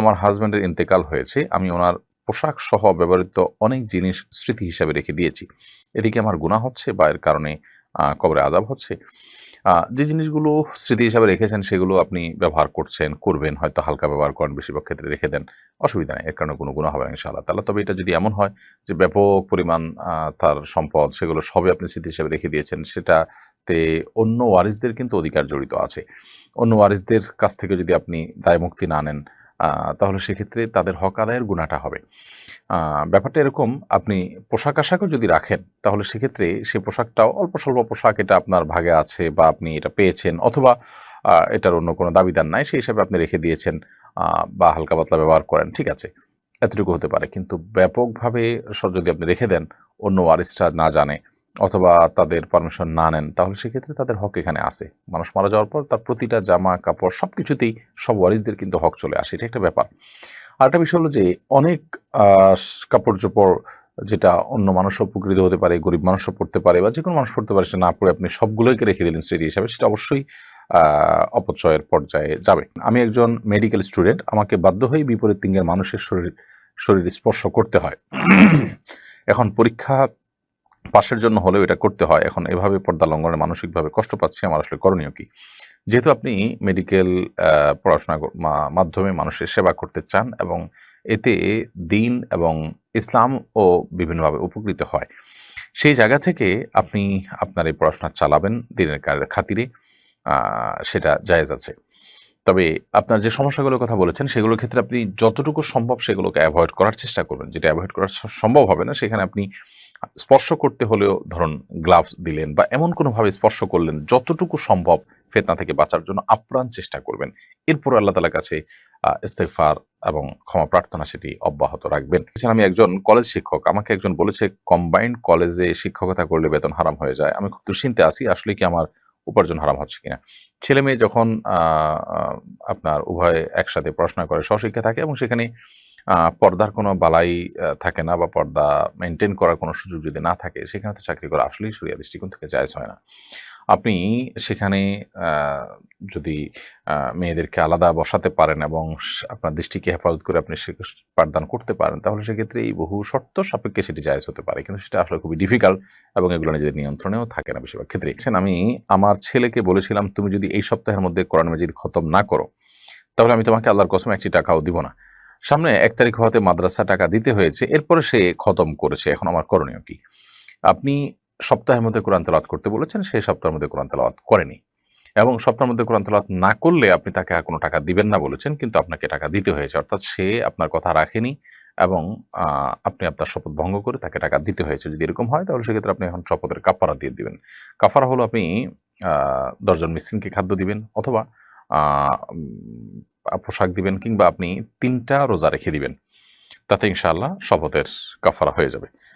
আমার হাজব্যান্ডের ইন্তেকাল হয়েছে, আমি ওনার পোশাক সহ ব্যবহৃত অনেক জিনিস স্মৃতি হিসাবে রেখে দিয়েছি। এদিকে আমার গুণা হচ্ছে বা এর কারণে কবরে আজাব হচ্ছে। যে জিনিসগুলো স্মৃতি হিসাবে রেখেছেন সেগুলো আপনি ব্যবহার করছেন, করবেন, হয়তো হালকা ব্যবহার করেন, বেশিরভাগ ক্ষেত্রে রেখে দেন, অসুবিধা নেই, এর কারণে কোনো গুণা হবে না ইনশাআল্লাহ। তাহলে তবে এটা যদি এমন হয় যে ব্যাপক পরিমাণ তার সম্পদ সেগুলো সবই আপনি স্মৃতি হিসাবে রেখে দিয়েছেন, সেটাতে অন্য ওয়ারিসদের কিন্তু অধিকার জড়িত আছে। অন্য ওয়ারিসদের কাছ থেকে যদি আপনি দায় মুক্তি না নেন তাহলে সেক্ষেত্রে তাদের হক আদায়ের গুণাটা হবে। ব্যাপারটা এরকম, আপনি পোশাক আশাকও যদি রাখেন, তাহলে সেক্ষেত্রে সে পোশাকটাও অল্প স্বল্প পোশাক এটা আপনার ভাগে আছে বা আপনি এটা পেয়েছেন অথবা এটার অন্য কোনো দাবিদার নাই, সেই হিসাবে আপনি রেখে দিয়েছেন বা হালকা পাতলা ব্যবহার করেন, ঠিক আছে? এতটুকু হতে পারে। কিন্তু ব্যাপকভাবে যদি আপনি রেখে দেন, অন্য ওয়ারিসটা না জানে অথবা তাদের পারমিশন না নেন, তাহলে সেক্ষেত্রে তাদের হক এখানে আসে মানুষ মারা যাওয়ার পর তার প্রতিটা জামা, কাপড় সব কিছুতেই সব ওয়ারিসদের কিন্তু হক চলে আসে, এটা একটা ব্যাপার। আরেকটা বিষয় হলো যে অনেক কাপড় চোপড় যেটা অন্য মানুষ উপকৃত হতে পারে, গরিব মানুষও পড়তে পারে বা যে কোনো মানুষ পড়তে পারে, সেটা না পড়ে আপনি সবগুলোকে রেখে দিলেন স্মৃতি হিসাবে, সেটা অবশ্যই অপচয়ের পর্যায়ে যাবে। আমি একজন মেডিকেল স্টুডেন্ট আমাকে বাধ্য হয়ে বিপরীত লিঙ্গের মানুষের শরীর শরীর স্পর্শ করতে হয়। এখন পরীক্ষা পাশের জন্য হলেও এটা করতে হয়। এখন এভাবে পর্দা লঙ্ঘনে মানসিকভাবে কষ্ট পাচ্ছি, আমার আসলে করণীয় কি? যেহেতু আপনি মেডিকেল পড়াশোনা মাধ্যমে মানুষের সেবা করতে চান এবং এতে দিন এবং ইসলাম ও বিভিন্নভাবে উপকৃত হয়, সেই জায়গা থেকে আপনি আপনার এই পড়াশোনা চালাবেন দিনের খাতিরে সেটা জায়েজ আছে। তবে আপনার যে সমস্যাগুলোর কথা বলেছেন, সেগুলোর ক্ষেত্রে আপনি যতটুকু সম্ভব সেগুলোকে অ্যাভয়েড করার চেষ্টা করবেন। যেটা অ্যাভয়েড করা সম্ভব হবে না, সেখানে আপনি স্পর্শ করতে হলেও ধরুন গ্লাভস দিলেন বা এমন কোনোভাবে স্পর্শ করলেন যতটুকু সম্ভব ফেতনা থেকে বাঁচার জন্য আপ্রাণ চেষ্টা করবেন। এরপর আল্লাহ তালার কাছে আহ, ইস্তেগফার এবং ক্ষমা প্রার্থনা সেটি অব্যাহত রাখবেন। আমি একজন কলেজ শিক্ষক আমাকে একজন বলেছে কম্বাইন্ড কলেজে শিক্ষকতা করলে বেতন হারাম হয়ে যায়। আমি খুব দুশ্চিন্তে আছি আসলে কি আমার উপার্জন হারাম হচ্ছে কিনা। ছেলে মেয়ে যখন আপনার উভয় একসাথে পড়াশোনা করে স্বশিক্ষা থাকে এবং সেখানে পর্দার কোনো বালাই থাকে না বা পর্দা মেনটেন করার কোনো সুযোগ যদি না থাকে সেখানে তো চাকরি করা আসলেই সরিয়া দৃষ্টিকোণ থেকে জায়জ হয় না। আপনি সেখানে যদি মেয়েদেরকে আলাদা বসাতে পারেন এবং আপনার দৃষ্টিকে হেফাজত করে আপনি সে পাঠদান করতে পারেন তাহলে সেক্ষেত্রে এই বহু শর্ত সাপেক্ষে সেটি জায়জ হতে পারে। কিন্তু সেটা আসলে খুবই ডিফিকাল্ট এবং এগুলো নিজেদের নিয়ন্ত্রণেও থাকে না বেশিরভাগ ক্ষেত্রে। দেখছেন, আমি আমার ছেলেকে বলেছিলাম তুমি যদি এই সপ্তাহের মধ্যে কোরআন মাজিদ খতম না করো তাহলে আমি তোমাকে আল্লাহর কসম একটি টাকাও দিব না। সামনে এক তারিখ হওয়াতে মাদ্রাসা টাকা দিতে হয়েছে, এরপরে সে খতম করেছে। এখন আমার করণীয় কি? আপনি সপ্তাহের মধ্যে কোরআন তেলাওয়াত করতে বলেছেন, সেই সপ্তাহের মধ্যে কোরআন তেলাওয়াত করেনি। এবং সপ্তাহের মধ্যে কোরআন তেলাওয়াত না করলে আপনি তাকে আর কোনো টাকা দিবেন না বলেছেন, কিন্তু আপনাকে টাকা দিতে হয়েছে। অর্থাৎ সে আপনার কথা রাখেনি এবং আপনি আপনার শপথ ভঙ্গ করে তাকে টাকা দিতে হয়েছে। যদি এরকম হয়, তাহলে সেক্ষেত্রে আপনি এখন শপথের কাফারা দিয়ে দিবেন। কাফারা হলো আপনি দশজন মিসকিনকে খাদ্য দিবেন, অথবা পোশাক দিবেন কিংবা আপনি তিনটা রোজা রেখে দিবেন। তাতে ইনশাআল্লাহ শপথের কাফারা হয়ে যাবে।